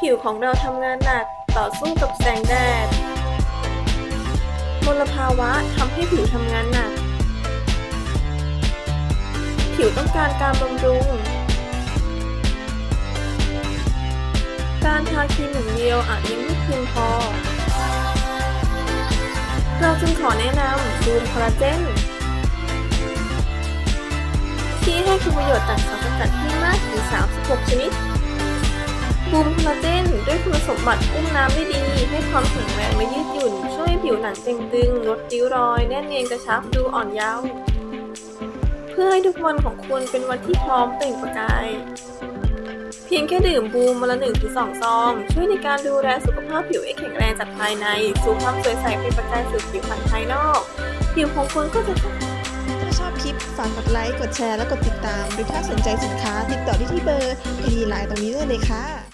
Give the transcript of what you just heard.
ผิวของเราทำงานหนักต่อสู้กับแสงแดด มลภาวะทำให้ผิวทำงานหนัก ผิวต้องการการบำรุง การทาครีมหนึ่งเดียวอาจยังไม่เพียงพอ เราจึงขอแนะนำบูมคอลลาเจนที่ให้คุณประโยชน์จากสารสกัดที่มากถึง 36 ชนิด บูมคอลลาเจนด้วยคุณสมบัติอุ้มน้ำได้ดี ให้ความแข็งแรงและยืดหยุ่น ช่วยให้ผิวหนังเต่งตึง ลดริ้วรอย แน่นเนียนกระชับดูอ่อนเยาว์เพื่อให้ทุกวันของคุณเป็นวันที่พร้อมเปล่งประกาย เพียงแค่ดื่มบูมวันละหนึ่งถึงสองซอง ช่วยในการดูแลสุขภาพผิวให้แข็งแรงจากภายใน สู่ความสวยใสเป็นประกายสู่ผิวพรรณภายนอก ผิวของคุณก็จะถ้าชอบคลิปฝากกดไลค์ กดแชร์ และกดติดตาม หรือถ้าสนใจสินค้า ติดต่อได้ที่เบอร์ ID ไลน์ตรงนี้ได้เลยค่ะ